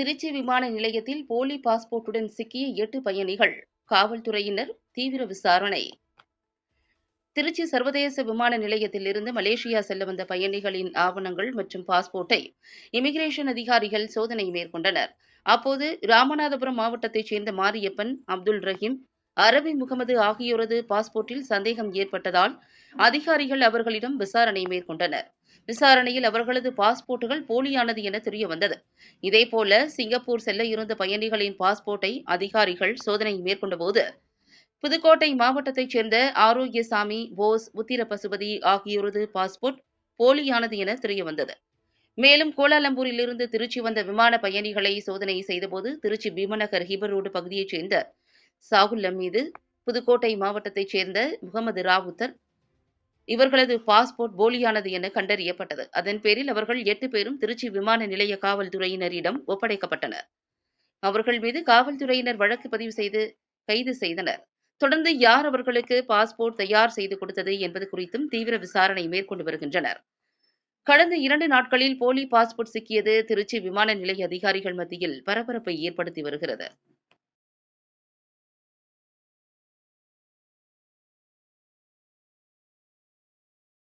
திருச்சி விமான நிலையத்தில் போலி பாஸ்போர்ட்டுடன் சிக்கிய எட்டு பயணிகள். காவல்துறையினர் தீவிர விசாரணை. திருச்சி சர்வதேச விமான நிலையத்தில் இருந்து மலேசியா செல்ல வந்த பயணிகளின் ஆவணங்கள் மற்றும் பாஸ்போர்ட்டை இமிகிரேஷன் அதிகாரிகள் சோதனை மேற்கொண்டனர். அப்போது ராமநாதபுரம் மாவட்டத்தைச் சேர்ந்த மாரியப்பன் அப்துல் ரஹீம் அரபி முகமது ஆகியோரது பாஸ்போர்ட்டில் சந்தேகம் ஏற்பட்டதால் அதிகாரிகள் அவர்களிடம் விசாரணை மேற்கொண்டனர். விசாரணையில் அவர்களது பாஸ்போர்ட்டுகள் போலியானது என தெரிய வந்தது இதேபோல சிங்கப்பூர் செல்ல இருந்த பயணிகளின் பாஸ்போர்ட்டை அதிகாரிகள் சோதனை மேற்கொண்டபோது புதுக்கோட்டை மாவட்டத்தைச் சேர்ந்த ஆரோக்கியசாமி போஸ் உத்திர பசுபதி ஆகியோரது பாஸ்போர்ட் போலியானது என தெரிய வந்தது மேலும் கோலாலம்பூரிலிருந்து திருச்சி வந்த விமான பயணிகளை சோதனை செய்தபோது திருச்சி பீமநகர் ஹிபர் ரோடு பகுதியைச் சேர்ந்த சாகுல்லம் மீது புதுக்கோட்டை மாவட்டத்தைச் சேர்ந்த முகமது ராவுத்தர் இவர்களது பாஸ்போர்ட் போலியானது என கண்டறியப்பட்டது. அதன் பேரில் அவர்கள் எட்டு பேரும் திருச்சி விமான நிலைய காவல்துறையினரிடம் ஒப்படைக்கப்பட்டனர். அவர்கள் மீது காவல்துறையினர் வழக்கு பதிவு செய்து கைது செய்தனர். தொடர்ந்து யார் அவர்களுக்கு பாஸ்போர்ட் தயார் செய்து கொடுத்தது என்பது குறித்தும் தீவிர விசாரணை மேற்கொண்டு வருகின்றனர். கடந்த இரண்டு நாட்களில் போலி பாஸ்போர்ட் சிக்கியது திருச்சி விமான நிலைய அதிகாரிகள் மத்தியில் பரபரப்பை ஏற்படுத்தி வருகிறது.